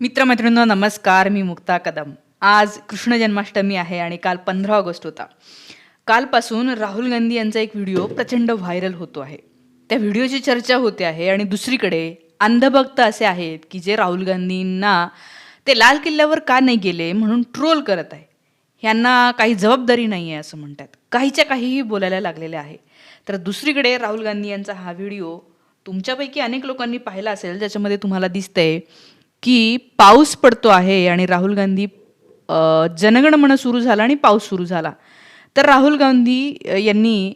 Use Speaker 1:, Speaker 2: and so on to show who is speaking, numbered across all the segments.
Speaker 1: मित्रमैत्रिणींनो नमस्कार. मी मुक्ता कदम. आज कृष्ण जन्माष्टमी आहे आणि काल पंधरा ऑगस्ट होता. कालपासून राहुल गांधी यांचा एक व्हिडिओ प्रचंड व्हायरल होतो आहे. त्या व्हिडिओची चर्चा होते आहे आणि दुसरीकडे अंधभक्त असे आहेत की जे राहुल गांधींना ते लाल किल्ल्यावर का नाही गेले म्हणून ट्रोल करत आहे. ह्यांना काही जबाबदारी नाही आहे असं म्हणतात. काहीच्या काहीही बोलायला लागलेले आहे. तर दुसरीकडे राहुल गांधी यांचा हा व्हिडिओ तुमच्यापैकी अनेक लोकांनी पाहिला असेल ज्याच्यामध्ये तुम्हाला दिसतंय की पाऊस पडतो आहे आणि राहुल गांधी जनगण जनगणमन सुरू झाला आणि पाऊस सुरू झाला. तर राहुल गांधी यांनी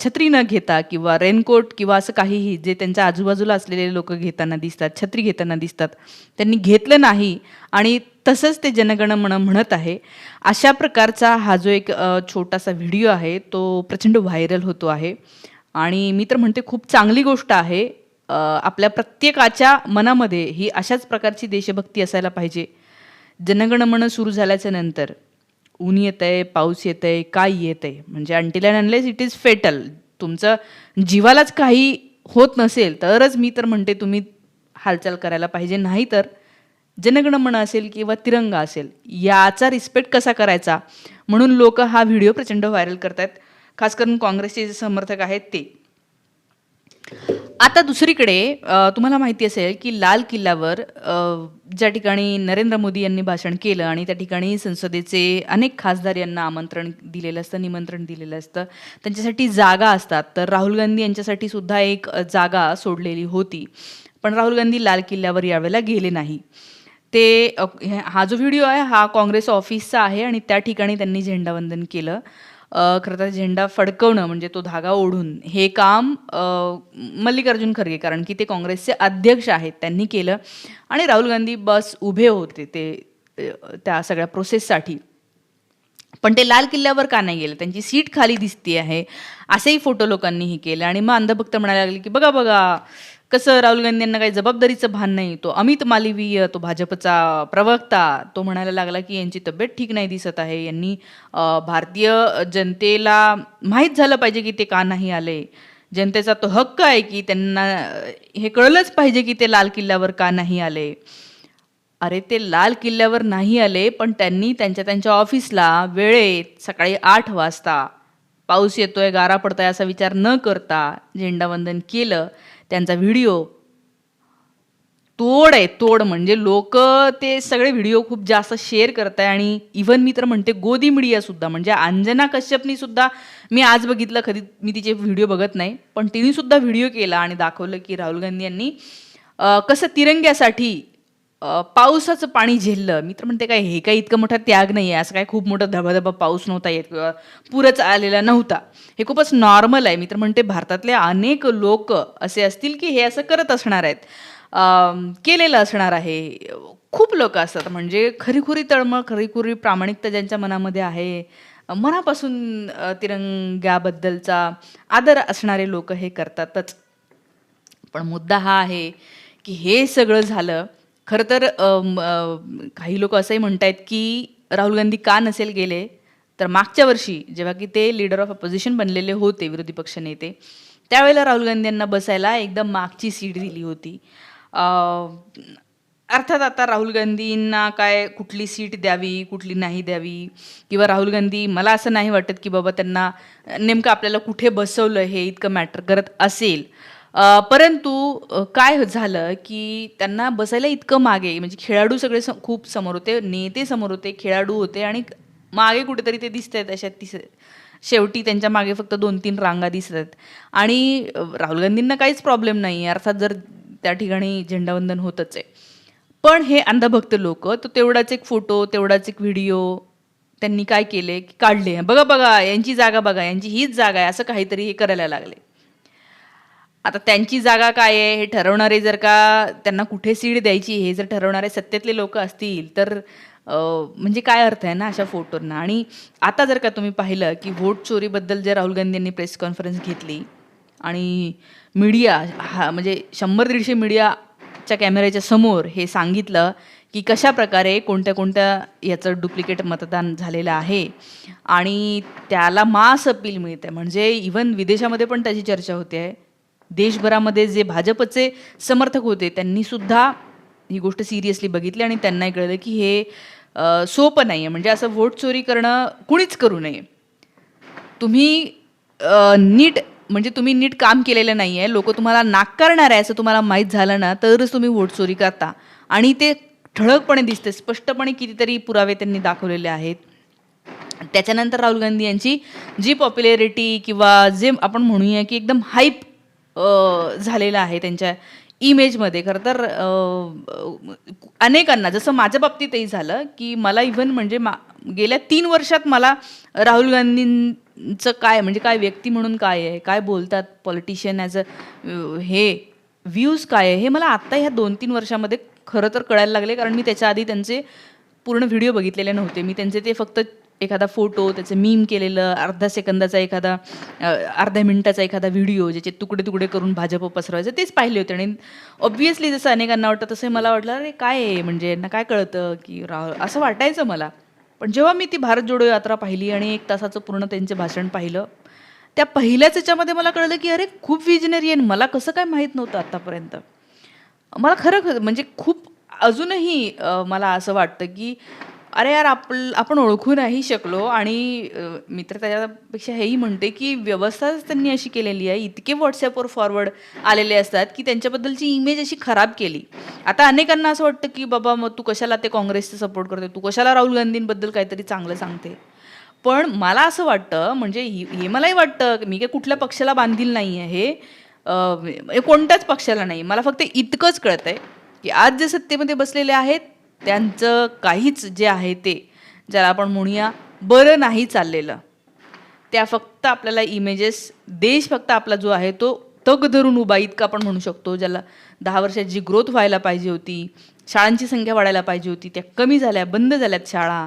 Speaker 1: छत्री न घेता किंवा रेनकोट किंवा असं काहीही जे त्यांच्या आजूबाजूला असलेले लोक घेताना दिसतात छत्री घेताना दिसतात त्यांनी घेतलं नाही आणि तसंच ते जनगणमन म्हणत आहे. अशा प्रकारचा हा जो एक छोटासा व्हिडिओ आहे तो प्रचंड व्हायरल होतो आहे. आणि मी तर म्हणते खूप चांगली गोष्ट आहे. आपल्या प्रत्येकाच्या मनामध्ये ही अशाच प्रकारची देशभक्ती असायला पाहिजे. जनगणमन सुरू झाल्याच्यानंतर ऊन येत आहे पाऊस येत आहे काय येत आहे म्हणजे until and unless it is fatal तुमचं जीवालाच काही होत नसेल तरच मी तर म्हणते तुम्ही हालचाल करायला पाहिजे. नाही तर जनगणमन असेल किंवा तिरंगा असेल याचा रिस्पेक्ट कसा करायचा? म्हणून लोक हा व्हिडिओ प्रचंड व्हायरल करतात खास करून काँग्रेसचे जे समर्थक आहेत ते. आता दुसरीकडे तुम्हाला माहिती असेल की लाल किल्ल्यावर ज्या ठिकाणी नरेंद्र मोदी यांनी भाषण केलं आणि त्या ठिकाणी संसदेचे अनेक खासदार यांना आमंत्रण दिलेलं असतं निमंत्रण दिलेलं असतं त्यांच्यासाठी जागा असतात. तर राहुल गांधी यांच्यासाठी सुद्धा एक जागा सोडलेली होती. पण राहुल गांधी लाल किल्ल्यावर यावेळेला गेले नाही. ते हा जो व्हिडिओ आहे हा काँग्रेस ऑफिसचा आहे आणि त्या ठिकाणी त्यांनी झेंडावंदन केलं. खरं तर झेंडा फडकवणं म्हणजे तो धागा ओढून हे काम मल्लिकार्जुन खरगे कारण की ते काँग्रेसचे अध्यक्ष आहेत त्यांनी केलं. आणि राहुल गांधी बस उभे होते ते त्या सगळ्या प्रोसेससाठी पण ते लाल किल्ल्यावर का नाही गेले? त्यांची सीट खाली दिसती आहे असेही फोटो लोकांनी हे केले. आणि मग अंधभक्त म्हणायला लागले की बघा बघा कसं राहुल गांधी यांना काही जबाबदारीचं भान नाही. तो अमित मालवीय तो भाजपचा प्रवक्ता तो म्हणायला लागला की यांची तब्येत ठीक नाही दिसत आहे. यांनी भारतीय जनतेला माहीत झालं पाहिजे की ते का नाही आले. जनतेचा तो हक्क आहे की त्यांना हे कळलंच पाहिजे की ते लाल किल्ल्यावर का नाही आले. अरे ते लाल किल्ल्यावर नाही आले पण त्यांनी त्यांच्या त्यांच्या ऑफिसला वेळेत सकाळी आठ वाजता पाऊस येतोय गारा पडतोय असा विचार न करता झेंडावंदन केलं. त्यांचा व्हिडिओ. तोड आहे तोड. म्हणजे लोक ते सगळे व्हिडिओ खूप जास्त शेअर करत आहे आणि इव्हन मी तर म्हणते गोदी मीडियासुद्धा म्हणजे अंजना कश्यपनी सुद्धा मी आज बघितलं कधी मी तिचे व्हिडिओ बघत नाही पण तिने सुद्धा व्हिडिओ केला आणि दाखवलं की राहुल गांधी यांनी कसं तिरंग्यासाठी अ, पावसाचं पाणी झेललं. मी तर म्हणते काय हे काही इतकं मोठा त्याग नाही आहे. असं काय खूप मोठा धबाधबा पाऊस नव्हता येत किंवा पूरच आलेला नव्हता. हे खूपच नॉर्मल आहे. मी तर म्हणते भारतातले अनेक लोक असे असतील की हे असं करत असणार आहेत. केलेलं असणार आहे. खूप लोक असतात. म्हणजे खरीखुरी तळमळ खरीखुरी प्रामाणिकता ज्यांच्या मनामध्ये आहे मनापासून अ, तिरंग्याबद्दलचा आदर असणारे लोक हे करतातच. पण मुद्दा हा आहे की हे सगळं झालं खरं तर अम, अ, काही लोक असंही म्हणतायत की राहुल गांधी का नसेल गेले? तर मागच्या वर्षी जेव्हा की ते लीडर ऑफ अपोजिशन बनलेले होते विरोधी पक्ष नेते त्यावेळेला राहुल गांधी यांना बसायला एकदम मागची सीट दिली होती. अ, अर्थात आता राहुल गांधींना काय कुठली सीट द्यावी कुठली नाही द्यावी? किंवा राहुल गांधी मला असं नाही वाटत की बाबा त्यांना नेमकं आपल्याला कुठे बसवलं हे इतकं मॅटर करत असेल. अ, परंतु अ, काय झालं की त्यांना बसायला इतकं मागे म्हणजे खेळाडू सगळे स खूप समोर होते नेते समोर होते खेळाडू होते आणि मागे कुठेतरी ते दिसत आहेत अशा तिस शेवटी त्यांच्या मागे फक्त दोन तीन रांगा दिसत आहेत आणि अ, राहुल गांधींना काहीच प्रॉब्लेम नाही आहे अर्थात जर त्या ठिकाणी झेंडावंदन होतच आहे. पण हे अंधभक्त लोक तो तेवढाच एक फोटो तेवढाच एक व्हिडिओ त्यांनी काय केले की काढले. बघा बघा यांची जागा बघा यांची हीच जागा आहे असं काहीतरी हे करायला लागले. आता त्यांची जागा काय आहे? हे ठरवणारे जर का त्यांना कुठे सीट द्यायची हे जर ठरवणारे सत्तेतले लोक असतील तर म्हणजे काय अर्थ आहे ना अशा फोटोंना? आणि आता जर का तुम्ही पाहिलं की वोट चोरीबद्दल जे राहुल गांधी यांनी प्रेस कॉन्फरन्स घेतली आणि मीडिया हा म्हणजे शंभर दीडशे मीडियाच्या कॅमेऱ्याच्या समोर हे सांगितलं की कशा प्रकारे कोणत्या कोणत्या याचं डुप्लिकेट मतदान झालेलं आहे आणि त्याला मास अपील मिळते. म्हणजे इवन विदेशामध्ये पण त्याची चर्चा होते. आहे देशभरामध्ये जे भाजपचे समर्थक होते त्यांनी सुद्धा ही गोष्ट सिरियसली बघितली आणि त्यांनाही कळलं की हे सोपं नाही आहे म्हणजे असं व्होट चोरी करणं कुणीच करू नये. तुम्ही नीट म्हणजे तुम्ही नीट काम केलेलं नाही आहे लोक तुम्हाला नाकारणार आहे असं तुम्हाला माहीत झालं ना तरच तुम्ही व्होट चोरी करता. आणि ते ठळकपणे दिसते स्पष्टपणे कितीतरी पुरावे त्यांनी दाखवलेले आहेत. त्याच्यानंतर राहुल गांधी यांची जी पॉप्युलॅरिटी किंवा जे आपण म्हणूया की एकदम हाईप झालेलं आहे त्यांच्या इमेजमध्ये. खरं तर अनेकांना जसं माझ्या बाबतीतही झालं की मला इव्हन म्हणजे मा गेल्या तीन वर्षात मला राहुल गांधींचं काय म्हणजे काय व्यक्ती म्हणून काय आहे काय बोलतात पॉलिटिशियन ॲज अ हे व्ह्यूज काय आहे हे मला आत्ता ह्या दोन तीन वर्षामध्ये खरं तर कळायला लागले कारण मी त्याच्या आधी त्यांचे पूर्ण व्हिडिओ बघितलेले नव्हते. मी त्यांचे ते फक्त एखादा फोटो त्याचं मीम केलेलं अर्धा सेकंदाचा एखादा अर्ध्या मिनिटाचा एखादा व्हिडिओ ज्याचे तुकडे तुकडे करून भाजप पसरवायचं तेच पाहिले होते. आणि ऑब्व्हियसली जसं अनेकांना वाटतं तसं मला वाटलं अरे काय आहे? म्हणजे यांना काय कळतं की राव असं वाटायचं मला. पण जेव्हा मी ती भारत जोडो यात्रा पाहिली आणि एक तासाचं पूर्ण त्यांचं भाषण पाहिलं त्या पहिल्याच याच्यामध्ये मला कळलं की अरे खूप विजनरी आहे मला कसं काय माहीत नव्हतं आत्तापर्यंत मला खरं खरं म्हणजे खूप अजूनही मला असं वाटतं की अरे यार आपल आपण ओळखू नाही शकलो आणि मित्र त्याच्यापेक्षा हेही म्हणते की व्यवस्थाच त्यांनी अशी केलेली आहे. इतके व्हॉट्सॲपवर फॉरवर्ड आलेले असतात की त्यांच्याबद्दलची इमेज अशी खराब केली. आता अनेकांना असं वाटतं की बाबा मग तू कशाला ते काँग्रेसचं सपोर्ट करते? तू कशाला राहुल गांधींबद्दल काहीतरी चांगलं सांगते? पण मला असं वाटतं म्हणजे ही- हे मलाही वाटतं मी काही कुठल्या पक्षाला बांधील नाही आहे हे हे कोणत्याच पक्षाला नाही. मला फक्त इतकंच कळतं आहे की आज जे सत्तेमध्ये बसलेले आहेत त्यांचं काहीच जे आहे ते ज्याला आपण म्हणूया बरं नाही चाललेलं. त्या फक्त आपल्याला इमेजेस देश फक्त आपला जो आहे तो तग धरून उभा इतका आपण म्हणू शकतो ज्याला दहा वर्षात जी ग्रोथ व्हायला पाहिजे होती शाळांची संख्या वाढायला पाहिजे होती त्या कमी झाल्या बंद झाल्यात शाळा.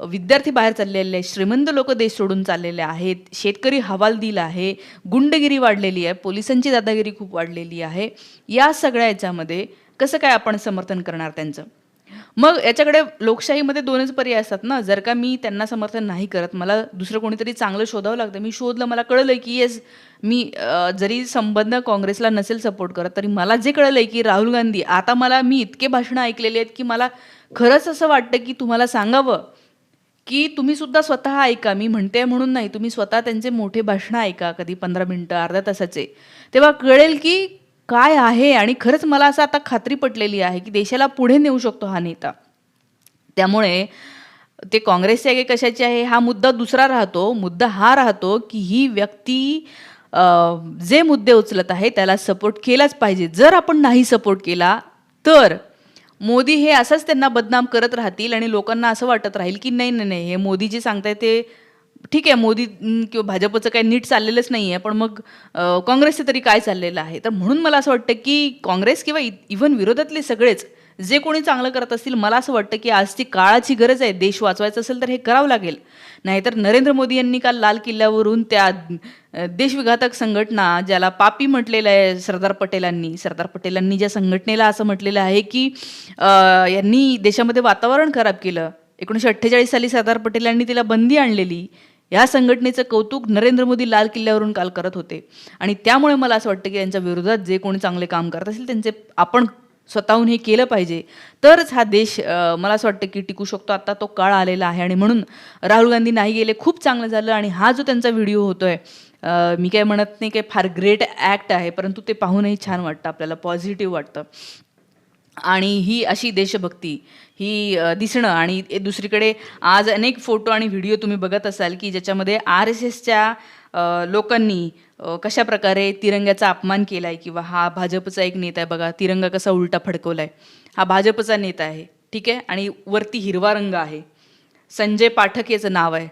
Speaker 1: विद्यार्थी बाहेर चाललेले आहेत श्रीमंत लोक देश सोडून चाललेले आहेत शेतकरी हवालदिल आहे गुंडगिरी वाढलेली आहे पोलिसांची दादागिरी खूप वाढलेली आहे. या सगळ्या याच्यामध्ये कसं काय आपण समर्थन करणार त्यांचं? मग याच्याकडे लोकशाहीमध्ये दोनच पर्याय असतात ना. जर का मी त्यांना समर्थन नाही करत मला दुसरं कोणीतरी चांगलं शोधावं लागतं. मी शोधलं मला कळलं की येस मी जरी संबंध काँग्रेसला नसेल सपोर्ट करत तरी मला जे कळलं आहे की राहुल गांधी आता मला मी इतके भाषणं ऐकलेली आहेत की मला खरंच असं वाटतं की तुम्हाला सांगावं की तुम्ही सुद्धा स्वतः ऐका. मी म्हणते म्हणून नाही तुम्ही स्वतः त्यांचे मोठे भाषणं ऐका कधी पंधरा मिनटं अर्ध्या तासाचे. तेव्हा कळेल की काय आहे आणि खरंच मला असं आता खात्री पटलेली आहे की देशाला पुढे नेऊ शकतो हा नेता. त्यामुळे ते काँग्रेसचे आहे कशाचे आहे? हा मुद्दा दुसरा राहतो. मुद्दा हा राहतो की ही व्यक्ती जे मुद्दे उचलत आहे त्याला सपोर्ट केलाच पाहिजे. जर आपण नाही सपोर्ट केला तर मोदी हे असंच त्यांना बदनाम करत राहतील आणि लोकांना असं वाटत राहील की नाही नाही नाही हे मोदी जे सांगताय ते ठीक आहे मोदी किंवा भाजपचं काही नीट चाललेलंच नाही आहे पण मग काँग्रेसचं तरी काय चाललेलं आहे? तर म्हणून मला असं वाटतं की काँग्रेस किंवा इव्हन विरोधातले सगळेच जे कोणी चांगलं करत असतील मला असं वाटतं की आजची काळाची गरज आहे देश वाचवायचा असेल तर हे करावं लागेल. नाहीतर नरेंद्र मोदी यांनी काल लाल किल्ल्यावरून त्या देशविघातक संघटना ज्याला पापी म्हटलेलं आहे सरदार पटेलांनी सरदार पटेलांनी ज्या संघटनेला असं म्हटलेलं आहे की यांनी देशामध्ये वातावरण खराब केलं. एकोणीसशे अठ्ठेचाळीस साली सरदार पटेलांनी तिला बंदी आणलेली. या संघटनेचं कौतुक नरेंद्र मोदी लाल किल्ल्यावरून काल करत होते. आणि त्यामुळे मला असं वाटतं की त्यांच्या विरोधात जे कोणी चांगले काम करत असेल त्यांचे आपण स्वतःहून हे केलं पाहिजे. तरच हा देश मला असं वाटतं की टिकू शकतो. आता तो काळ आलेला आहे आणि म्हणून राहुल गांधी नाही गेले खूप चांगलं झालं आणि हा जो त्यांचा व्हिडिओ होतोय आहे मी काय म्हणत नाही काही फार ग्रेट ॲक्ट आहे परंतु ते पाहूनही छान वाटतं आपल्याला पॉझिटिव्ह वाटतं. आणि ही अशी देशभक्ती ही दिसणं आणि दुसरीकडे आज अनेक फोटो आणि व्हिडिओ तुम्ही बघत असाल की ज्याच्यामध्ये आर एस एसच्या लोकांनी कशा प्रकारे तिरंग्याचा अपमान केला आहे किंवा हा भाजपचा एक नेता आहे बघा तिरंगा कसा उलटा फडकवला आहे हा भाजपचा नेता आहे ठीक आहे? आणि वरती हिरवा रंग आहे. संजय पाठक याचं नाव आहे.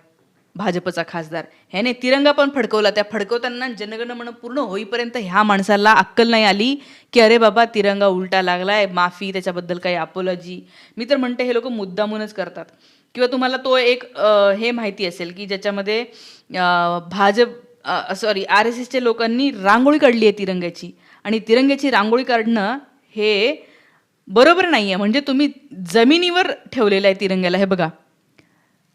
Speaker 1: भाजपचा खासदार. ह्याने तिरंगा पण फडकवला. त्या फडकवताना जनगणमन पूर्ण होईपर्यंत ह्या माणसाला अक्कल नाही आली की अरे बाबा तिरंगा उलटा लागलाय माफी त्याच्याबद्दल काही अपोलॉजी मी तर म्हणते हे लोक मुद्दामूनच करतात. किंवा तुम्हाला तो एक हे माहिती असेल की ज्याच्यामध्ये भाजप सॉरी आर एस एसच्या लोकांनी रांगोळी काढली आहे तिरंग्याची. आणि तिरंग्याची रांगोळी काढणं हे बरोबर नाही आहे म्हणजे तुम्ही जमिनीवर ठेवलेलं आहे तिरंग्याला हे बघा.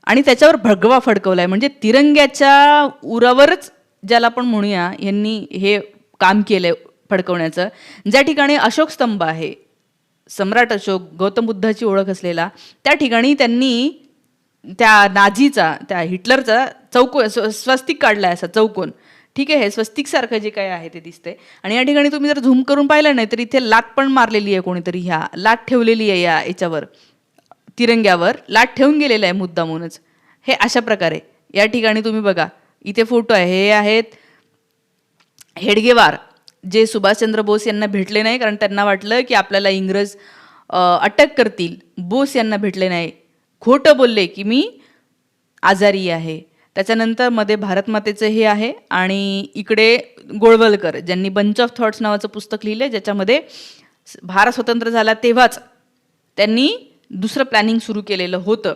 Speaker 1: आणि त्याच्यावर भगवा फडकवलाय. म्हणजे तिरंग्याच्या उरावरच ज्याला आपण म्हणूया यांनी हे काम केलंय फडकवण्याचं. ज्या ठिकाणी अशोक स्तंभ आहे सम्राट अशोक गौतम बुद्धाची ओळख असलेला त्या ठिकाणी त्यांनी त्या नाझीचा त्या हिटलरचा चौको स्व- स्वस्तिक काढलाय असा चौकोन. ठीक आहे हे स्वस्तिक सारखं जे काय आहे ते दिसतंय. आणि या ठिकाणी तुम्ही जर झूम करून पाहिलं नाही तर इथे लाट पण मारलेली आहे कोणीतरी ह्या लाट ठेवलेली आहे या याच्यावर. तिरंग्यावर लाट ठेवून गेलेलं आहे मुद्दामूनच. हे अशा प्रकारे. या ठिकाणी तुम्ही बघा. इथे फोटो आहे. हे आहेत हेडगेवार. जे सुभाषचंद्र बोस यांना भेटले नाही कारण त्यांना वाटलं की आपल्याला इंग्रज अटक करतील. बोस यांना भेटले नाही. खोटं बोलले की मी आजारी आहे. त्याच्यानंतरमध्ये भारतमातेचं हे आहे आणि इकडे गोळवलकर ज्यांनी बंच ऑफ थॉट्स नावाचं पुस्तक लिहिलं ज्याच्यामध्ये भारत स्वतंत्र झाला तेव्हाच त्यांनी दुसरं प्लॅनिंग सुरू केलेलं होतं.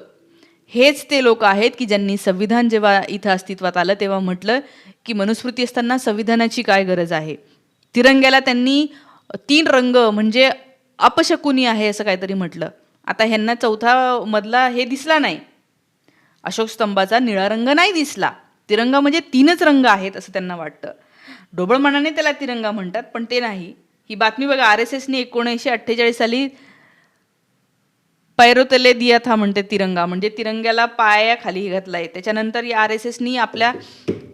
Speaker 1: हेच ते लोक आहेत की ज्यांनी संविधान जेव्हा इथं अस्तित्वात आलं तेव्हा म्हटलं की मनुस्मृती असताना संविधानाची काय गरज आहे? तिरंग्याला त्यांनी तीन रंग म्हणजे अपशकुनी आहे असं काहीतरी म्हटलं. आता ह्यांना चौथा मधला हे दिसला नाही. अशोक स्तंभाचा निळा रंग नाही दिसला. तिरंगा म्हणजे तीनच रंग आहेत असं त्यांना वाटतं. ढोबळमानाने त्याला तिरंगा म्हणतात पण ते नाही. ही बातमी बघा आर एस एसने एकोणीसशे अठ्ठेचाळीस साली पैरोतले दिया था म्हणते तिरंगा. म्हणजे तिरंग्याला पायाखाली घातला घातलाय त्याच्यानंतर या आर एस एसनी आपल्या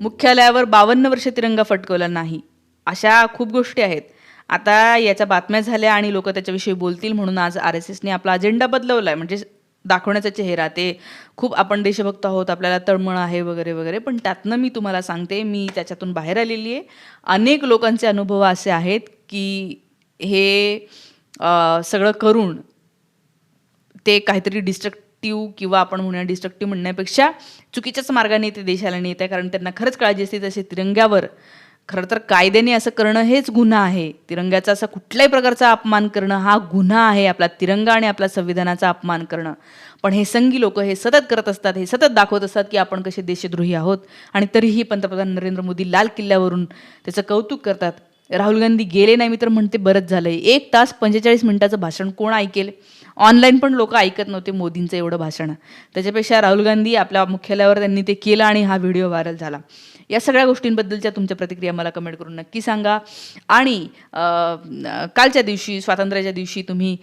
Speaker 1: मुख्यालयावर बावन्न वर्ष तिरंगा फटकवला नाही. अशा खूप गोष्टी आहेत. आता याच्या बातम्या झाल्या आणि लोक त्याच्याविषयी बोलतील म्हणून आज आर एस एसने आपला अजेंडा बदलवला आहे म्हणजे दाखवण्याचा चेहरा ते खूप आपण देशभक्त आहोत आपल्याला तळमळ आहे वगैरे वगैरे. पण त्यातनं मी तुम्हाला सांगते मी त्याच्यातून बाहेर आलेली आहे. अनेक लोकांचे अनुभव असे आहेत की हे सगळं करून ते काहीतरी डिस्ट्रक्टिव्ह किंवा आपण म्हणूया डिस्ट्रक्टिव्ह म्हणण्यापेक्षा चुकीच्याच मार्गाने ते देशाला नेत आहे. कारण त्यांना खरंच काळजी असते तसे तिरंग्यावर. खरं तर कायद्याने असं करणं हेच गुन्हा आहे. तिरंग्याचा असा कुठल्याही प्रकारचा अपमान करणं हा गुन्हा आहे आपला तिरंगा आणि आपल्या संविधानाचा अपमान करणं. पण हे संगी लोक हे सतत करत असतात हे सतत दाखवत असतात की आपण कसे देशद्रोही आहोत. आणि तरीही पंतप्रधान नरेंद्र मोदी लाल किल्ल्यावरून त्याचं कौतुक करतात. राहुल गांधी गेले नाही मी तर म्हणते बरंच झालंय. एक तास पंचेचाळीस मिनिटाचं भाषण कोण ऐकेल? ऑनलाईन पण लोक ऐकत नव्हते मोदींचं एवढं भाषण. त्याच्यापेक्षा राहुल गांधी आपल्या मुख्यालयावर त्यांनी ते केलं आणि हा व्हिडिओ व्हायरल झाला. या सगळ्या गोष्टींबद्दलच्या तुमच्या प्रतिक्रिया मला कमेंट करून नक्की सांगा. आणि कालच्या दिवशी स्वातंत्र्याच्या दिवशी तुम्ही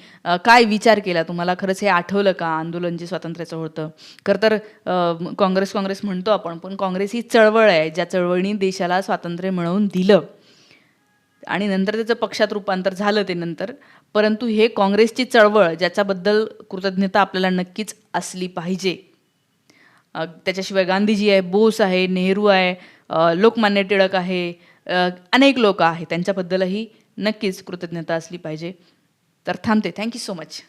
Speaker 1: काय विचार केला? तुम्हाला खरंच हे आठवलं का? आंदोलन जे स्वातंत्र्याचं होतं. खरं तर काँग्रेस काँग्रेस म्हणतो आपण पण काँग्रेस ही चळवळ आहे ज्या चळवळीने देशाला स्वातंत्र्य मिळवून दिलं. आणि नंतर त्याचं पक्षात रूपांतर झालं ते नंतर परंतु हे काँग्रेसची चळवळ ज्याच्याबद्दल कृतज्ञता आपल्याला नक्कीच असली पाहिजे. त्याच्याशिवाय गांधीजी आहे बोस आहे नेहरू आहे लोकमान्य टिळक आहे अनेक लोक आहेत. त्यांच्याबद्दलही नक्कीच कृतज्ञता असली पाहिजे. तर थांबते. Thank you so much